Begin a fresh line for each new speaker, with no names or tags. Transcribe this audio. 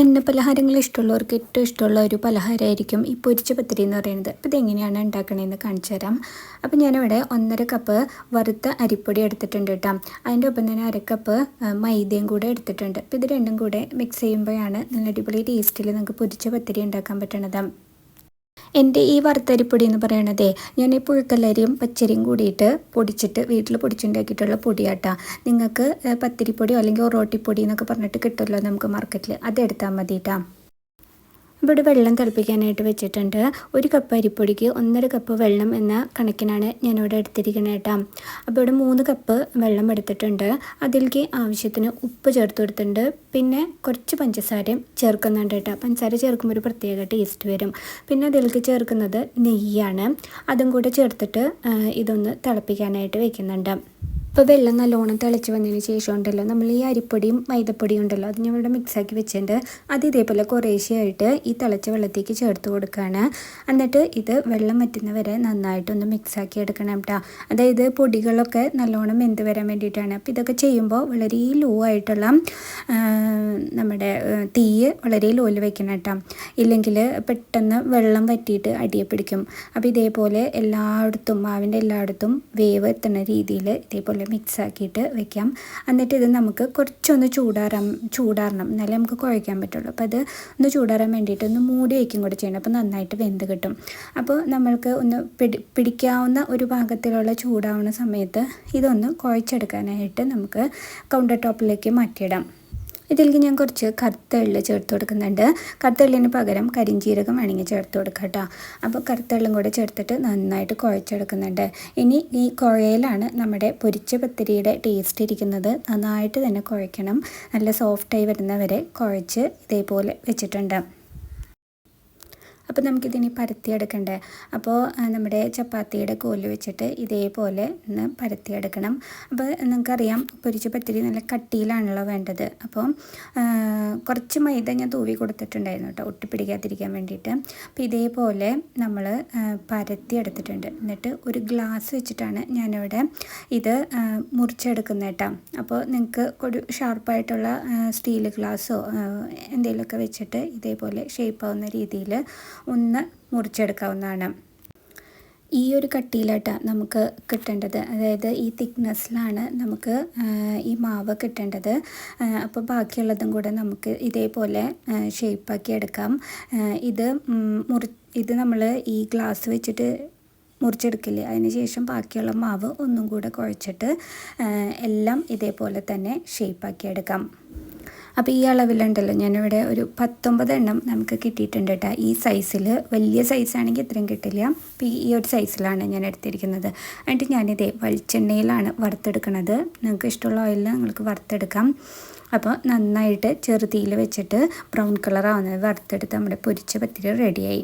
എണ്ണ പലഹാരങ്ങൾ ഇഷ്ടമുള്ളവർക്ക് ഏറ്റവും ഇഷ്ടമുള്ള ഒരു പലഹാരമായിരിക്കും ഈ പൊരിച്ച പത്തിരി എന്ന് പറയുന്നത്. അപ്പോൾ ഇതെങ്ങനെയാണ് ഉണ്ടാക്കണതെന്ന് കാണിച്ചു തരാം. അപ്പോൾ ഞാനിവിടെ ഒന്നര കപ്പ് വറുത്ത അരിപ്പൊടി എടുത്തിട്ടുണ്ട് കേട്ടോ. അതിന്റെ ഒപ്പം തന്നെ അര കപ്പ് മൈദയും കൂടെ എടുത്തിട്ടുണ്ട്. അപ്പോൾ ഇത് രണ്ടും കൂടെ മിക്സ് ചെയ്യുമ്പോഴാണ് നല്ല അടിപൊളി ടേസ്റ്റിൽ നമുക്ക് പൊരിച്ച പത്തിരി ഉണ്ടാക്കാൻ പറ്റണത്. എന്റെ ഈ വറുത്തരിപ്പൊടി എന്ന് പറയണത് ഞാൻ ഈ പുഴുക്കല്ലരിയും പച്ചരിയും കൂടിയിട്ട് പൊടിച്ചിട്ട് വീട്ടിൽ പൊടിച്ചുണ്ടാക്കിയിട്ടുള്ള പൊടിയാട്ടാ. നിങ്ങൾക്ക് പത്തിരിപ്പൊടിയോ അല്ലെങ്കിൽ ഒറോട്ടിപ്പൊടി എന്നൊക്കെ പറഞ്ഞിട്ട് കിട്ടുമല്ലോ നമുക്ക് മാർക്കറ്റിൽ അതെടുത്താൽ മതി കേട്ടോ ഇവിടെ വെള്ളം തിളപ്പിക്കാനായിട്ട് വെച്ചിട്ടുണ്ട്. ഒരു കപ്പ് അരിപ്പൊടിക്ക് ഒന്നര കപ്പ് വെള്ളം എന്ന കണക്കിനാണ് ഞാനിവിടെ എടുത്തിരിക്കുന്നത് കേട്ടോ. അപ്പോൾ ഇവിടെ മൂന്ന് കപ്പ് വെള്ളം എടുത്തിട്ടുണ്ട്. അതിലേക്ക് ആവശ്യത്തിന് ഉപ്പ് ചേർത്ത് കൊടുത്തിട്ടുണ്ട്. പിന്നെ കുറച്ച് പഞ്ചസാരയും ചേർക്കുന്നുണ്ട് കേട്ടോ. പഞ്ചസാര ചേർക്കുമ്പോൾ ഒരു പ്രത്യേക ടേസ്റ്റ് വരും. പിന്നെ അതിലേക്ക് ചേർക്കുന്നത് നെയ്യാണ്. അതും കൂടെ ചേർത്തിട്ട് ഇതൊന്ന് തിളപ്പിക്കാനായിട്ട് വെക്കുന്നുണ്ട്. ഇപ്പോൾ വെള്ളം നല്ലോണം തിളച്ച് വന്നതിന് ശേഷം ഉണ്ടല്ലോ നമ്മൾ ഈ അരിപ്പൊടിയും മൈദപ്പൊടിയും ഉണ്ടല്ലോ അത് ഇവിടെ മിക്സാക്കി വെച്ചിട്ടുണ്ട്. അത് ഇതേപോലെ കുറേശ്ശെയായിട്ട് ഈ തിളച്ച വെള്ളത്തേക്ക് ചേർത്ത് കൊടുക്കുകയാണ് എന്നിട്ട് ഇത് വെള്ളം വറ്റുന്ന വരെ നന്നായിട്ടൊന്ന് മിക്സാക്കി എടുക്കണം കേട്ടോ. അതായത് പൊടികളൊക്കെ നല്ലോണം വെന്ത് വരാൻ വേണ്ടിയിട്ടാണ്. അപ്പോൾ ഇതൊക്കെ ചെയ്യുമ്പോൾ വളരെ ലോ ആയിട്ടുള്ള നമ്മുടെ തീയ് വളരെ ലോയിൽ വെക്കണം കേട്ടോ. ഇല്ലെങ്കിൽ പെട്ടെന്ന് വെള്ളം വറ്റിയിട്ട് അടിയെ പിടിക്കും. അപ്പോൾ ഇതേപോലെ എല്ലായിടത്തും മാവിന്റെ എല്ലായിടത്തും വേവ് എത്തുന്ന രീതിയിൽ ഇതേപോലെ മിക്സ് ആക്കിയിട്ട് വെക്കാം. എന്നിട്ട് ഇത് നമുക്ക് കുറച്ചൊന്ന് ചൂടാറാൻ ചൂടാറണം. എന്നാലേ നമുക്ക് കുഴയ്ക്കാൻ പറ്റുള്ളൂ. അപ്പോൾ അത് ഒന്ന് ചൂടാറാൻ വേണ്ടിയിട്ട് ഒന്ന് മൂടി വയ്ക്കും കൂടെ ചെയ്യണം. അപ്പോൾ നന്നായിട്ട് വെന്ത് കിട്ടും. അപ്പോൾ നമ്മൾക്ക് ഒന്ന് പിടി പിടിക്കാവുന്ന ഒരു ഭാഗത്തിലുള്ള ചൂടാവുന്ന സമയത്ത് ഇതൊന്ന് കുഴച്ചെടുക്കാനായിട്ട് നമുക്ക് കൗണ്ടർ ടോപ്പിലേക്ക് മാറ്റിയിടാം. ഇതിലേക്ക് ഞാൻ കുറച്ച് കറുത്ത എള്ള് ചേർത്ത് കൊടുക്കുന്നുണ്ട്. കറുത്ത എള്ളിന് പകരം കരിഞ്ചീരകം വേണമെങ്കിൽ ചേർത്ത് കൊടുക്കാം കേട്ടോ. അപ്പോൾ കറുത്ത എള്ളും കൂടെ ചേർത്തിട്ട് നന്നായിട്ട് കുഴച്ചെടുക്കുന്നുണ്ട്. ഇനി ഈ കുഴയിലാണ് നമ്മുടെ പൊരിച്ച പത്തിരിയുടെ ടേസ്റ്റ് ഇരിക്കുന്നത്. നന്നായിട്ട് തന്നെ കുഴയ്ക്കണം. നല്ല സോഫ്റ്റായി വരുന്നവരെ കുഴച്ച് ഇതേപോലെ വെച്ചിട്ടുണ്ട്. അപ്പോൾ നമുക്കിതിനി പരത്തിയെടുക്കണ്ടേ? അപ്പോൾ നമ്മുടെ ചപ്പാത്തിയുടെ കോൽ വെച്ചിട്ട് ഇതേപോലെ ഒന്ന് പരത്തിയെടുക്കണം. അപ്പോൾ നിങ്ങൾക്കറിയാം പൊരിച്ച പത്തിരി നല്ല കട്ടിയിലാണല്ലോ വേണ്ടത്. അപ്പോൾ കുറച്ച് മൈദ ഞാൻ തൂവി കൊടുത്തിട്ടുണ്ടായിരുന്നു കേട്ടോ ഒട്ടിപ്പിടിക്കാതിരിക്കാൻ വേണ്ടിയിട്ട്. അപ്പോൾ ഇതേപോലെ നമ്മൾ പരത്തിയെടുത്തിട്ടുണ്ട്. എന്നിട്ട് ഒരു ഗ്ലാസ് വെച്ചിട്ടാണ് ഞാനിവിടെ ഇത് മുറിച്ചെടുക്കുന്നത് കേട്ടോ. അപ്പോൾ നിങ്ങൾക്ക് ഒരു ഷാർപ്പായിട്ടുള്ള സ്റ്റീൽ ഗ്ലാസ്സോ എന്തെങ്കിലുമൊക്കെ വെച്ചിട്ട് ഇതേപോലെ ഷേപ്പ് ആവുന്ന രീതിയിൽ ഒന്ന് മുറിച്ചെടുക്കാവുന്നതാണ്. ഈ ഒരു കട്ടിയിലായിട്ട് നമുക്ക് കിട്ടേണ്ടത്. അതായത് ഈ തിക്നെസ്സിലാണ് നമുക്ക് ഈ മാവ് കിട്ടേണ്ടത്. അപ്പോൾ ബാക്കിയുള്ളതും കൂടെ നമുക്ക് ഇതേപോലെ ഷേപ്പാക്കി എടുക്കാം. ഇത് മുറി ഇത് നമ്മൾ ഈ ഗ്ലാസ് വെച്ചിട്ട് മുറിച്ചെടുക്കില്ലേ? അതിന് ശേഷം ബാക്കിയുള്ള മാവ് ഒന്നും കൂടെ കുഴച്ചിട്ട് എല്ലാം ഇതേപോലെ തന്നെ ഷേപ്പാക്കി എടുക്കാം. അപ്പോൾ ഈ അളവിലുണ്ടല്ലോ ഞാനിവിടെ ഒരു പത്തൊമ്പത് എണ്ണം നമുക്ക് കിട്ടിയിട്ടുണ്ട് കേട്ടോ ഈ സൈസിൽ വലിയ സൈസാണെങ്കിൽ ഇത്രയും കിട്ടില്ല. അപ്പോൾ ഈ ഒരു സൈസിലാണ് ഞാൻ എടുത്തിരിക്കുന്നത്. എന്നിട്ട് ഞാനിതേ വെളിച്ചെണ്ണയിലാണ് വറുത്തെടുക്കുന്നത് നിങ്ങൾക്ക് ഇഷ്ടമുള്ള ഓയിലിൽ നിങ്ങൾക്ക് വറുത്തെടുക്കാം. അപ്പോൾ നന്നായിട്ട് ചെറുതീയിൽ വെച്ചിട്ട് ബ്രൗൺ കളറാവുന്നത് വറുത്തെടുത്ത് നമ്മുടെ പൊരിച്ച പത്തിരി റെഡിയായി